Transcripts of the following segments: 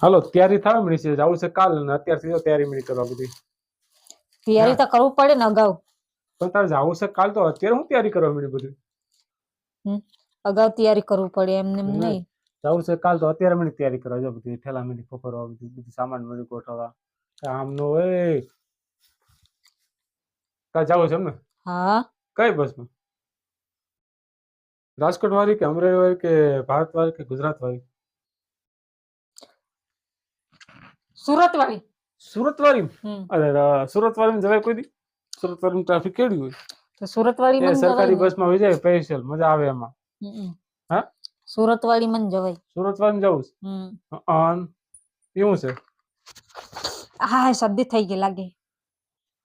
હાલો તૈયારી થવા મળી છે. જવું છે કાલ ને અત્યારથી તો તૈયારી મળી કરવા બધી. તૈયારી તો કરવું પડે ને અગાઉ. પણ તારે જવું છે કાલ તો અત્યારે હું તૈયારી કરવા મળી બધી? અગાઉ તૈયારી કરવું પડે એમને એમ નહીં. નહીં જવું છે કાલ તો અત્યારે મળી તૈયારી કરવા. જો બધી ઠેલા મળી ફોફરવા બધી બધું સામાન મળી ગોઠવવા. આમ નો હોય. કાલ જવું છે એમ ને હા. કઈ બસમાં? રાજકોટ વાળી કે અમરેલી વાળી કે ભારત વાળી કે ગુજરાત વાળી સુરત વાળી સુરત વાળી અરે સુરત વાળી જવાય કોઈ દી? સુરત વાળી ટ્રાફિક કેવી હોય? તો સુરત વાળી સરકારી બસમાં હોય જાય સ્પેશિયલ મજા આવે એમાં. હા? સુરત વાળી મન જવાય સુરત વાળી જવું અન એવું છે? હા શરદી થઈ ગઈ લાગે.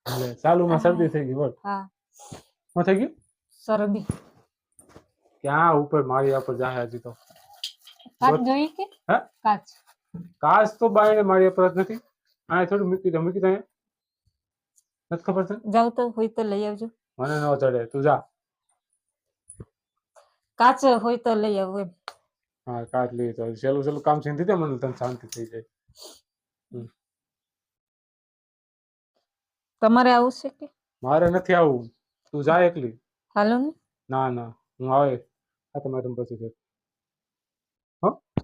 ચાલુ ચાલુમાં શરદી થઈ ગઈ બોલ. હા. માં થઈ ગયું? શરદી. ક્યાં ઉપર મારી પર જાહે હજી તો? કાચ જોઈ કે? હા? કાચ. કાચ તો બાયણે મારી પર જ નથી. આ થોડું મૂકી દે મૂકી દે નથી ખબર છે જાવ તો હોય તો લઈ આવજો. મને ન ચડે તું જા. કાચ હોય તો લઈ આવો એમ. હા કાચ લઈ તો સેલું સેલું કામ સીધી દે મને તને શાંતિ થઈ જાય. તમારે આવું છે કે? મારે નથી આવવું તું જા એકલી. હાલો ને. ના ના હું આવે. આ તમારે પછી.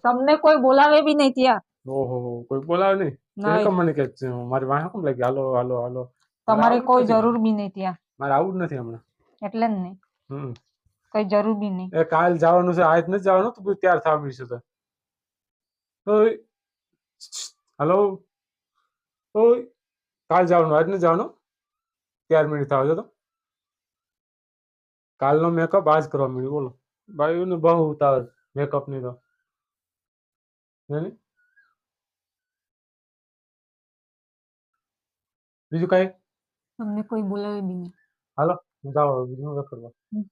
તમને કોઈ બોલાવે બી નહીં ત્યાં. ઓહો કોઈ બોલાવે નહીં? કેમ મને કે છે, મારી વાહ કેમ લાગી? હાલો હાલો હાલો. તમારે કોઈ જરૂર બી નહીં ત્યાં. મારે આવું જ નથી હમણાં. એટલે જ નહીં હમ. કોઈ જરૂર બી નહીં. એ કાલ જવાનું છે આજ નથી જવાનું તો તૈયાર થવા મળશે તો. હલો. ઓય. કાલ જવાનું આજ નથી જવાનું? ત્યાર મિનિટ થવા તો. કાલનો મેકઅપ આજ કરવા મળ્યું બોલો. બાયુને બહુ ઉતાવળ મેકઅપની તો. હે ને? બીજું કઈ તમને કોઈ બોલાવે બી નહીં હું જાઉં હવે બીજું શું કરવા હમ.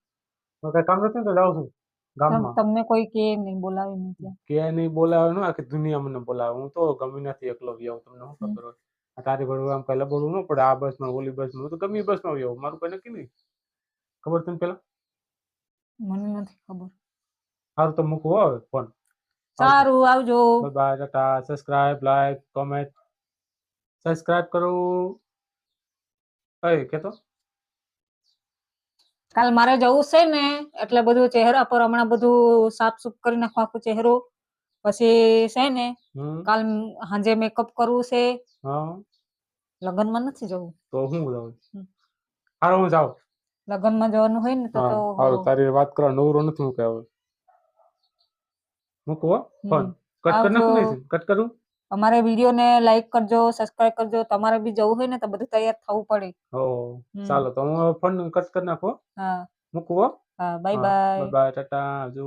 હવે કઈ કામ નથી ને તો જાઉં છું તમ- ગામમાં તમને કોઈ કે નહીં બોલાવે નહીં ત્યાં કે નહીં બોલાવે ને આખી દુનિયા મને બોલાવે હું તો ગમે નથી એકલો વ્યાવ તમને શું ખબર હોય આ તારી ભરવું આમ કઈ લબડવું ન પડે આ બસમાં ઓલી બસમાં હું તો ગમે એ બસમાં વ્યાવ મારું કઈ નક્કી નહીં? ખબર તને પેલા? મને નથી ખબર. સારું તો મૂકવો હવે ફોન. સારું આવજો. Bye Tata subscribe like comment subscribe કરો. કઈ કેતો? કાલ મારે જવું છે ને એટલે બધું ચહેરા પર હમણાં બધું સાફ સુફ કરી નાખો આખો ચહેરો. પછી છે ને કાલ સાંજે મેકઅપ કરવું છે. હા. લગ્નમાં નથી જવું? તો હું જાઉં. હારું હું જાઉં. લગ્નમાં જવાનું હોય ને તો તારી વાત કરવા નવરો નથી મૂકે હવે. મૂકવો ફોન. કટ કરી નાખું કટ કરું? અમારે વીડિયો ને લાઈક કરજો સબસ્ક્રાઇબ કરજો. તમારે બી જવું હોય ને તો બધું તૈયાર થવું પડે. ઓ ચાલો તો હું ફોન કટ કરી નાખો હા. મૂકવો હા. બાય બાય બાય ટાટા આવજો.